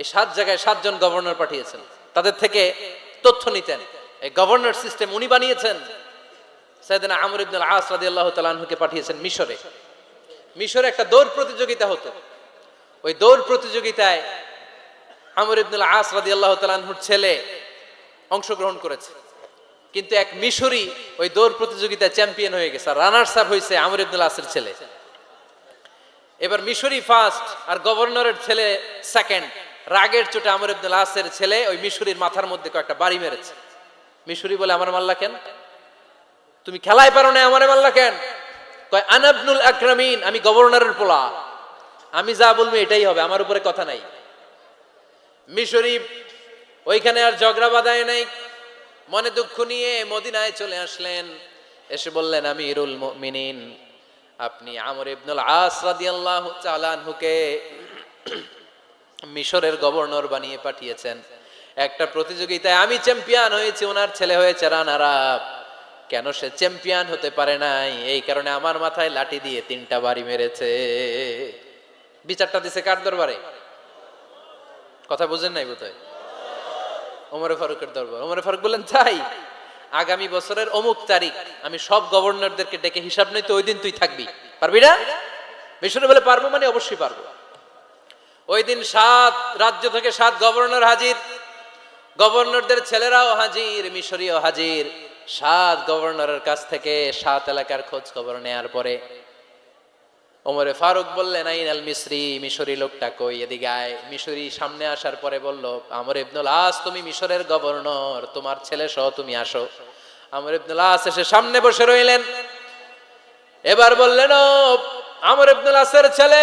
এই সাত জায়গায় সাতজন গভর্নর পাঠিয়েছেন। তাদের থেকে তথ্য নিতেন। এই গভর্নর সিস্টেম উনি বানিয়েছেন। সাইদিনা আমর ইবনুল আস রাদিয়াল্লাহু তাআলা আনহুকে পাঠিয়েছেন মিশরে। মিশরে একটা দৌড় প্রতিযোগিতা হতো। ওই দৌড় প্রতিযোগিতায় আমর ইবনুল আস রাদিয়াল্লাহু তাআলা আনহুর ছেলে অংশগ্রহণ করেছে। কিন্তু এক মিশরি ওই দৌড় প্রতিযোগিতায় চ্যাম্পিয়ন হয়ে গেছে। রানার্স আপ হয়েছে আমর ইবনুল আসের ছেলে। এবার মিশরি ফার্স্ট আর গভর্নরের ছেলে সেকেন্ড রাগের চোটে আমর ইবনুল আসের ছেলে ওই মিশরির মাথার মধ্যে কয়েকটা বাড়ি মেরেছে। মিশরি বলে, আমার মাল্লা কেন? তুমি খেলায় পারো না আমারে মাল্লা কেন? কয় আনাবনুল আকরামিন, আমি গভর্নরের পোলা। আমি যা বলব এটাই হবে, আমার উপরে কথা নাই। মিশরি ওইখানে আর ঝগড়া বাঁধায় নাই। মনে দুঃখ নিয়ে মদিনায় চলে আসলেন। এসে বললেন আমি ইরুল মিনিন আপনি আমর ইবনুল আস রাদিয়াল্লাহু তাআলা আনহুকে মিশরের গভর্নর বানিয়ে পাঠিয়েছেন। একটা প্রতিযোগিতায় আমি চ্যাম্পিয়ন হয়েছি, ওনার ছেলে হয়েছে রানার আপ কেন সে চ্যাম্পিয়ন হতে পারে নাই? এই কারণে আমার মাথায় লাঠি দিয়ে তিনটা বাড়ি মেরেছে। বিচারটা দিছে কার দরবারে? কথা বুঝেন নাই বোধহয়? ওমরে ফারুকের দরবার। ওমরে ফারুক বললেন তাই আগামী বছরের অমুক তারিখ আমি সব গভর্নরদেরকে ডেকে হিসাব নেই তো ওই দিন তুই থাকবি। পারবি না? মিশরে বলে, পারব মানে অবশ্যই পারব। ওই দিন সাত রাজ্য থেকে সাত গভর্নর হাজির। গভর্নরদের ছেলেরাও হাজির, মিশরীয় হাজির। সাত গভর্নরের কাছ থেকে সাত এলাকার খোঁজ খবর নেয়ার পরে ওমরে ফারুক বললেন, আইন আল মিশরি মিশরি লোকটা কই? এদিকে আয়। মিশরি সামনে আসার পরে বলল, আমর ইবনুল আস, তুমি মিশরের গভর্নর, তোমার ছেলে সহ তুমি আসো। আমর ইবনুল আস এসে সামনে বসে রইলেন। এবার বললেন আমর ইবনুল আসের ছেলে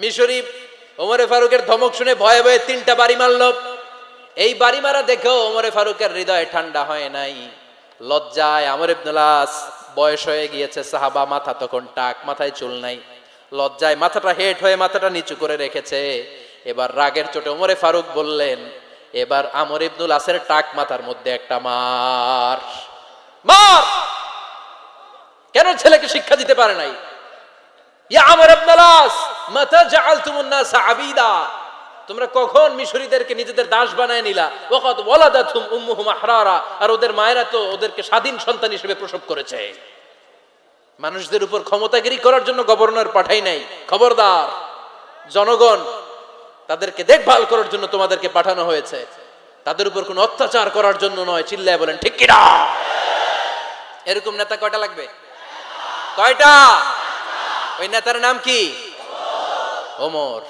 মিশরি ওমরে ফারুকের ধমক শুনে ভয়ে ভয়ে তিনটা বাড়ি মারল। এই বাড়ি মারা দেখেও ওমরে ফারুকের হৃদয় ঠান্ডা হয় নাই। লজ্জায় আমর ইবনুলাস বয়স হয়ে গিয়েছে, সাহাবা মাথা তখন টাক, মাথায় চুল নাই। লজ্জায় মাথাটা হেট হয়ে মাথাটা নিচু করে রেখেছে। এবার রাগের চোটে ওমরে ফারুক বললেন, এবার আমর ইবনুল আসের টাক মাথার মধ্যে একটা মার। মার! কেন ছেলেকে শিক্ষা দিতে পারে নাই? তোমরা কখন মিশরীদেরকে নিজেদের দাস বানায় নিলা? উম্মুহুম আহরারা। আর ওদের মায়েরা তো ওদেরকে স্বাধীন সন্তান হিসেবে প্রসব করেছে। মানুষদের উপর ক্ষমতাগিরি করার জন্য গভর্নর পাঠাই নাই। খবরদার, জনগণ, তাদেরকে দেখভাল করার জন্য তোমাদেরকে পাঠানো হয়েছে। তাদের উপর কোনো অত্যাচার করার জন্য নয়, চিল্লায় বলেন, ঠিক কিনা? এরকম নেতা কয়টা লাগবে? কয়টা? ওই নেতার নাম কি? ওমর।